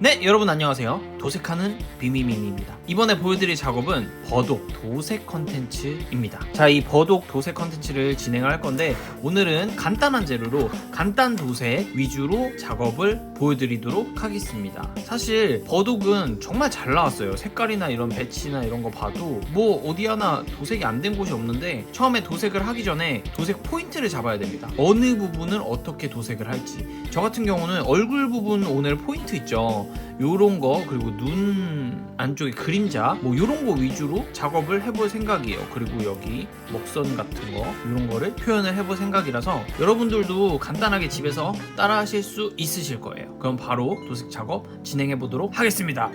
네, 여러분 안녕하세요. 도색하는 비미민입니다. 이번에 보여드릴 작업은 버독 도색 컨텐츠입니다. 자, 이 버독 도색 컨텐츠를 진행을 할 건데 오늘은 간단한 재료로 간단 도색 위주로 작업을 보여드리도록 하겠습니다. 사실 버독은 정말 잘 나왔어요. 색깔이나 이런 배치나 이런 거 봐도 뭐 어디 하나 도색이 안 된 곳이 없는데 처음에 도색을 하기 전에 도색 포인트를 잡아야 됩니다. 어느 부분을 어떻게 도색을 할지. 저 같은 경우는 얼굴 부분 오늘 포인트 있죠. 요런 거 그리고 눈 안쪽에 그림자 뭐 요런 거 위주로 작업을 해볼 생각이에요. 그리고 여기 먹선 같은 거 이런 거를 표현을 해볼 생각이라서 여러분들도 간단하게 집에서 따라 하실 수 있으실 거예요. 그럼 바로 도색 작업 진행해 보도록 하겠습니다.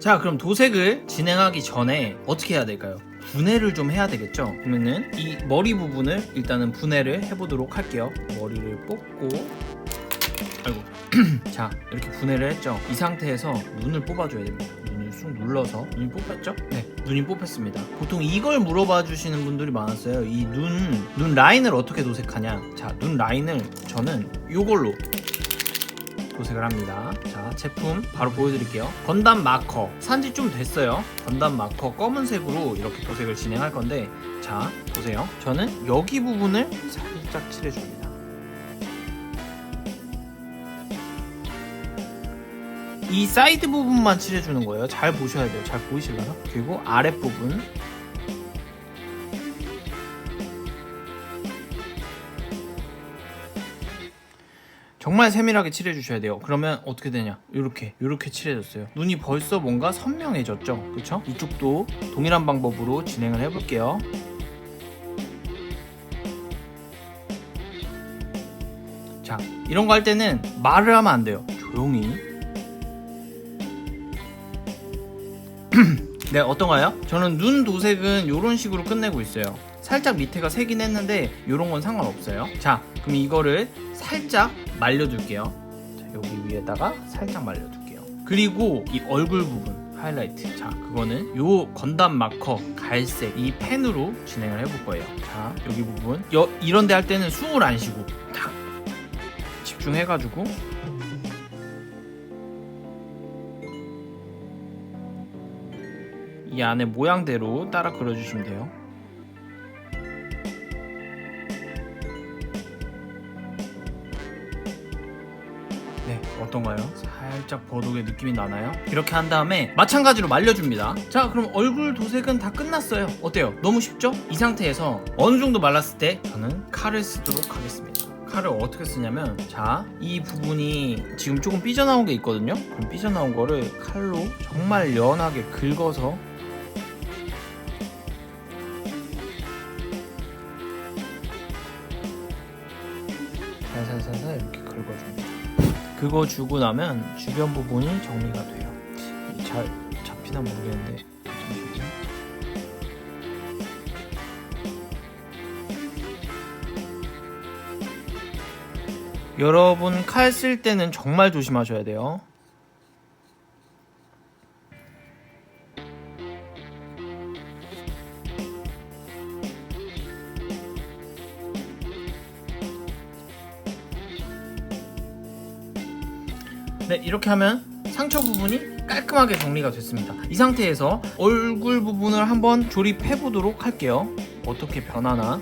자, 그럼 도색을 진행하기 전에 어떻게 해야 될까요? 분해를 좀 해야 되겠죠? 그러면은 이 머리 부분을 일단은 분해를 해보도록 할게요. 머리를 뽑고 아이고 자 이렇게 분해를 했죠 이 상태에서 눈을 뽑아줘야 됩니다 눈을 쑥 눌러서 눈이 뽑혔죠? 네 눈이 뽑혔습니다 보통 이걸 물어봐 주시는 분들이 많았어요 이눈눈 라인을 어떻게 도색하냐 자 눈 라인을 저는 요걸로 도색을 합니다. 자, 제품 바로 보여드릴게요. 건담 마커. 산지 좀 됐어요. 건담 마커 검은색으로 이렇게 도색을 진행할 건데, 자, 보세요. 저는 여기 부분을 살짝 칠해줍니다. 이 사이드 부분만 칠해주는 거예요. 잘 보셔야 돼요. 잘 보이실라나? 그리고 아랫부분. 정말 세밀하게 칠해주셔야 돼요. 그러면 어떻게 되냐? 이렇게 이렇게 칠해졌어요. 눈이 벌써 뭔가 선명해졌죠, 그렇죠? 이쪽도 동일한 방법으로 진행을 해볼게요. 자, 이런 거 할 때는 말을 하면 안 돼요. 조용히. 네, 어떤가요? 저는 눈 도색은 이런 식으로 끝내고 있어요. 살짝 밑에가 새긴 했는데 이런 건 상관없어요. 자, 그럼 이거를 살짝 말려둘게요. 자, 여기 위에다가 살짝 말려둘게요. 그리고 이 얼굴 부분 하이라이트. 자, 그거는 요 건담 마커 갈색 이 펜으로 진행을 해볼 거예요. 자, 여기 부분 여, 이런 데 할 때는 숨을 안 쉬고 탁 집중해가지고 이 안에 모양대로 따라 그려주시면 돼요. 네, 어떤가요? 살짝 버독의 느낌이 나나요? 이렇게 한 다음에 마찬가지로 말려줍니다. 자, 그럼 얼굴 도색은 다 끝났어요. 어때요? 너무 쉽죠? 이 상태에서 어느 정도 말랐을 때 저는 칼을 쓰도록 하겠습니다. 칼을 어떻게 쓰냐면 자, 이 부분이 지금 조금 삐져나온 게 있거든요. 그럼 삐져나온 거를 칼로 정말 연하게 긁어서 살살살살 이렇게 긁어줍니다. 긁어주고 나면 주변 부분이 정리가 돼요. 잘 잡히나 모르겠는데. 여러분 칼 쓸 때는 정말 조심하셔야 돼요. 네, 이렇게 하면 상처 부분이 깔끔하게 정리가 됐습니다. 이 상태에서 얼굴 부분을 한번 조립해 보도록 할게요. 어떻게 변하나?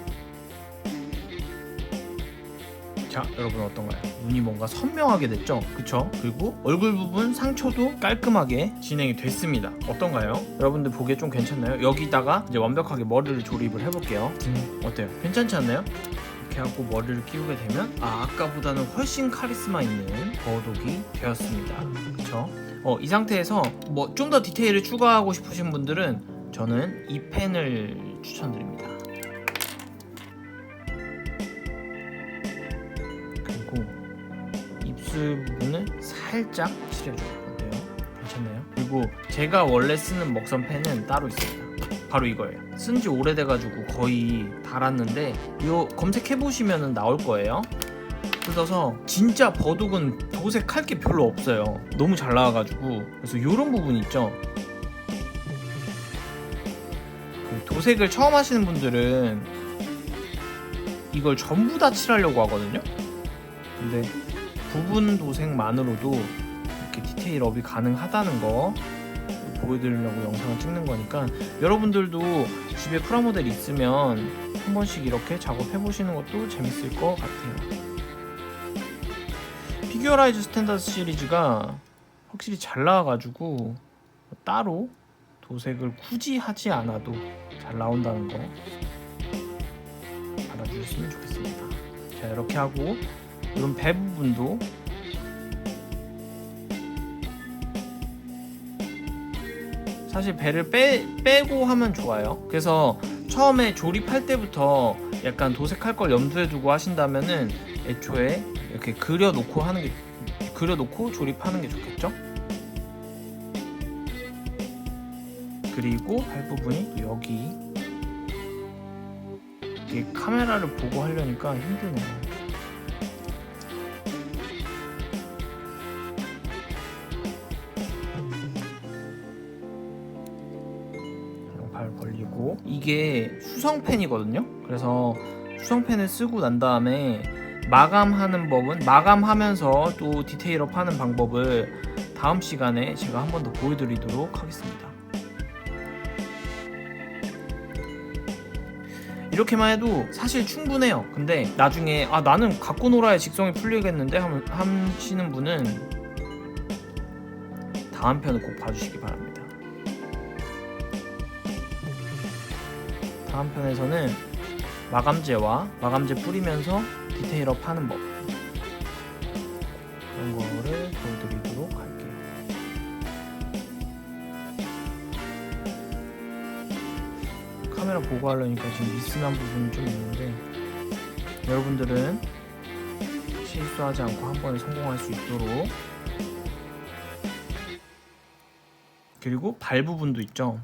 자, 여러분 어떤가요? 눈이 뭔가 선명하게 됐죠? 그쵸? 그리고 얼굴 부분 상처도 깔끔하게 진행이 됐습니다. 어떤가요? 여러분들 보기에 좀 괜찮나요? 여기다가 이제 완벽하게 머리를 조립을 해볼게요. 음, 어때요? 괜찮지 않나요? 이렇게 하고 머리를 끼우게 되면 아, 아까보다는 훨씬 카리스마 있는 버독이 되었습니다. 그쵸? 어, 이 상태에서 뭐 좀 더 디테일을 추가하고 싶으신 분들은 저는 이 펜을 추천드립니다. 그리고 입술 부분을 살짝 칠해줘요. 어때요? 괜찮나요? 그리고 제가 원래 쓰는 먹선 펜은 따로 있습니다. 바로 이거예요. 쓴 지 오래돼가지고 거의 달았는데 이거 검색해보시면 나올 거예요. 뜯어서 진짜 버독은 도색할 게 별로 없어요. 너무 잘 나와가지고 그래서 이런 부분 있죠. 그 도색을 처음 하시는 분들은 이걸 전부 다 칠하려고 하거든요. 근데 부분 도색만으로도 이렇게 디테일 업이 가능하다는 거 보여드리려고 영상을 찍는 거니까 여러분들도 집에 프라모델 있으면 한 번씩 이렇게 작업해 보시는 것도 재밌을 것 같아요. 피규어라이즈 스탠다드 시리즈가 확실히 잘 나와가지고 따로 도색을 굳이 하지 않아도 잘 나온다는 거 알아주셨으면 좋겠습니다. 자 이렇게 하고 이런 배 부분도 사실 배를 빼, 빼고 하면 좋아요. 그래서 처음에 조립할 때부터 약간 도색할 걸 염두에 두고 하신다면은 애초에 이렇게 그려놓고 하는 게 그려놓고 조립하는 게 좋겠죠? 그리고 발 부분이 또 여기 이게 카메라를 보고 하려니까 힘드네요. 발 벌리고 이게 수성펜이거든요. 그래서 수성펜을 쓰고 난 다음에 마감하는 법은 마감하면서 또 디테일업 하는 방법을 다음 시간에 제가 한 번 더 보여드리도록 하겠습니다. 이렇게만 해도 사실 충분해요. 근데 나중에 아 나는 갖고 놀아야 직성이 풀리겠는데 하시는 분은 다음 편을 꼭 봐주시기 바랍니다. 다음 편에서는 마감제와 마감제 뿌리면서 디테일업 하는 법 그런 거를 보여드리도록 할게요. 카메라 보고 하려니까 지금 미스난 부분이 좀 있는데 여러분들은 실수하지 않고 한 번에 성공할 수 있도록 그리고 발 부분도 있죠.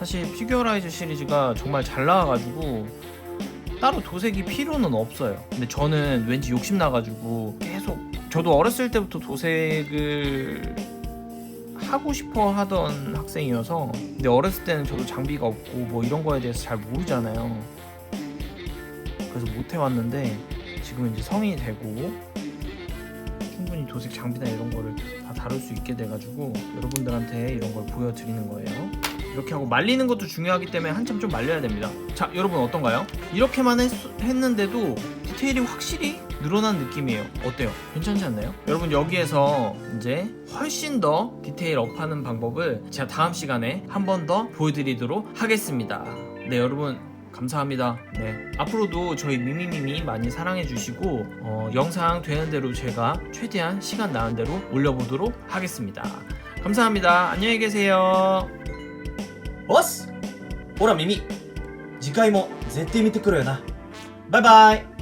사실 피규어라이즈 시리즈가 정말 잘 나와가지고 따로 도색이 필요는 없어요. 근데 저는 왠지 욕심 나가지고 계속 저도 어렸을 때부터 도색을 하고 싶어 하던 학생이어서 근데 어렸을 때는 저도 장비가 없고 뭐 이런 거에 대해서 잘 모르잖아요. 그래서 못 해왔는데 지금 이제 성인이 되고 충분히 도색 장비나 이런 거를 다 다룰 수 있게 돼가지고 여러분들한테 이런 걸 보여드리는 거예요. 이렇게 하고 말리는 것도 중요하기 때문에 한참 좀 말려야 됩니다. 자, 여러분 어떤가요? 이렇게만 했, 했는데도 디테일이 확실히 늘어난 느낌이에요. 어때요? 괜찮지 않나요? 여러분 여기에서 이제 훨씬 더 디테일 업하는 방법을 제가 다음 시간에 한 번 더 보여드리도록 하겠습니다. 네, 여러분 감사합니다. 네. 앞으로도 저희 미미미미 많이 사랑해 주시고 어, 영상 되는 대로 제가 최대한 시간 나는 대로 올려보도록 하겠습니다. 감사합니다. 안녕히 계세요. ボスほら耳。次回も絶対見てくるよな。バイバイ。